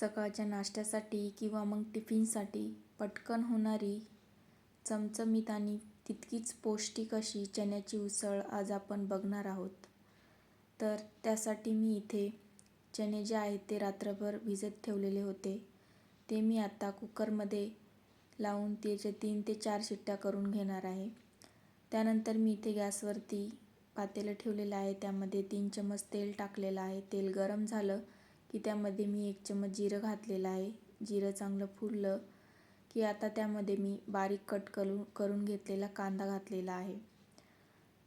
सकाळच्या नाश्त्यासाठी किंवा मग टिफिनसाठी पटकन होणारी चमचमीत आणि तितकीच पौष्टिक अशी चण्याची उसळ आज आपण बघणार आहोत. तर त्यासाठी मी इथे चणे जे आहेत ते रात्रभर भिजत ठेवलेले होते. ते मी आता कुकरमध्ये लावून त्याचे तीन ते चार शिट्ट्या करून घेणार आहे. त्यानंतर मी इथे गॅसवरती पातेलं ठेवलेलं आहे. त्यामध्ये तीन चमच तेल टाकलेलं आहे. तेल गरम झालं की त्यामध्ये मी एक चमच जिरं घातलेलं आहे. जिरं चांगलं फुललं की आता त्यामध्ये मी बारीक कट करून करून घेतलेला कांदा घातलेला आहे.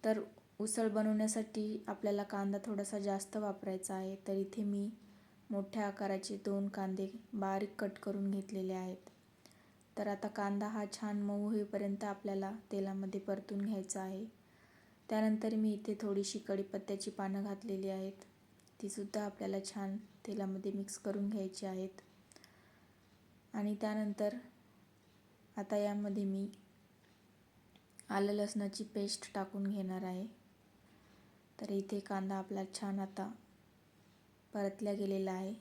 तर उसळ बनवण्यासाठी आपल्याला कांदा थोडासा जास्त वापरायचा आहे. तर इथे मी मोठ्या आकाराचे दोन कांदे बारीक कट करून घेतलेले आहेत. तर आता कांदा हा छान मऊ होईपर्यंत आपल्याला तेलामध्ये परतून घ्यायचा आहे. त्यानंतर मी इथे थोडीशी कढीपत्त्याची पानं घातलेली आहेत. तीसुद्धा आपल्याला छान तेलामध्ये मिक्स करून घ्यायची आहेत. आणि त्यानंतर आता यामध्ये मी आलं लसणाची पेस्ट टाकून घेणार आहे. तर इथे कांदा आपला छान आता परतल्या गेलेला आहे.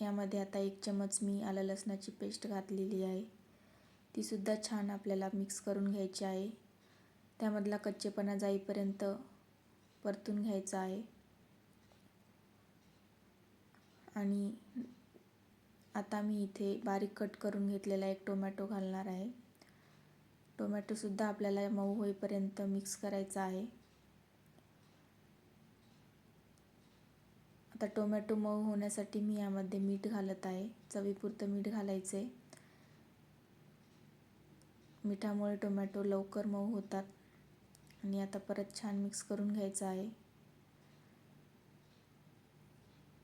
यामध्ये आता एक चमच मी आलं लसणाची पेस्ट घातलेली आहे. तीसुद्धा छान आपल्याला मिक्स करून घ्यायची आहे. त्यामधला कच्चेपणा जाईपर्यंत परतून घ्यायचा आहे. आणि आता मी इथे बारीक कट करून घेतलेला एक टोमॅटो घालणार आहे. टोमॅटोसुद्धा आपल्याला मऊ होईपर्यंत मिक्स करायचा आहे. आता टोमॅटो मऊ होण्यासाठी मी यामध्ये मीठ घालत आहे. चवीपुरतं मीठ घालायचे मिठामुळे टोमॅटो लवकर मऊ होतात. आणि आता परत छान मिक्स करून घ्यायचं आहे.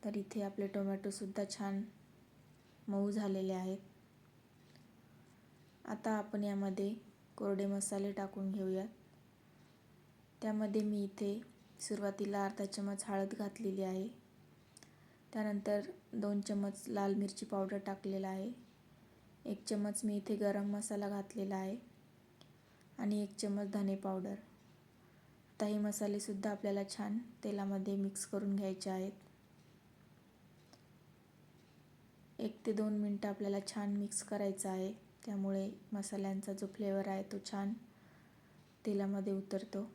तर इथे आपले टोमॅटोसुद्धा छान मऊ झालेले आहेत. आता आपण यामध्ये कोरडे मसाले टाकून घेऊयात. त्यामध्ये मी इथे सुरुवातीला अर्धा चमच हळद घातलेली आहे. त्यानंतर दोन चमच लाल मिरची पावडर टाकलेला आहे. एक चमच मी इथे गरम मसाला घातलेला आहे आणि एक चमच धने पावडर. आता हे मसालेसुद्धा आपल्याला छान तेलामध्ये मिक्स करून घ्यायचे आहेत. एक ते दोन मिनटं आपल्याला छान मिक्स करायचं आहे. त्यामुळे मसाल्यांचा जो फ्लेवर आहे तो छान तेलामध्ये उतरतो.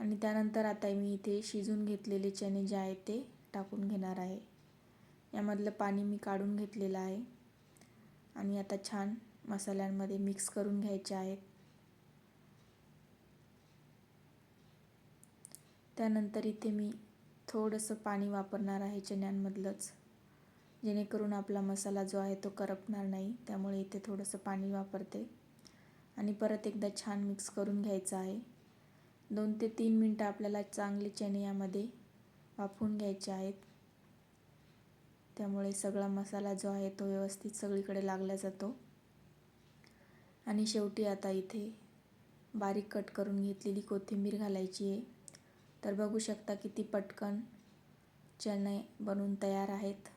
आणि त्यानंतर आता मी इथे शिजून घेतलेले चणे जे आहेत ते टाकून घेणार आहे. यामधलं पाणी मी काढून घेतलेलं आहे. आणि आता छान मसाल्यांमध्ये मिक्स करून घ्यायचे आहेत त्यानंतर इथे मी थोडंसं पाणी वापरणार आहे चण्यांमधलंच. जेणेकरून आपला मसाला जो आहे तो करपणार नाही. त्यामुळे इथे थोडंसं पाणी वापरते. आणि परत एकदा छान मिक्स करून घ्यायचं आहे. दोन ते तीन मिनटं आपल्याला चांगले चणे यामध्ये वाफवून घ्यायचे आहेत. त्यामुळे सगळा मसाला जो आहे तो व्यवस्थित सगळीकडे लागला जातो. आणि शेवटी आता इथे बारीक कट करून घेतलेली कोथिंबीर घालायची आहे. तर बघू शकता किती पटकन चणे बनवून तयार आहेत.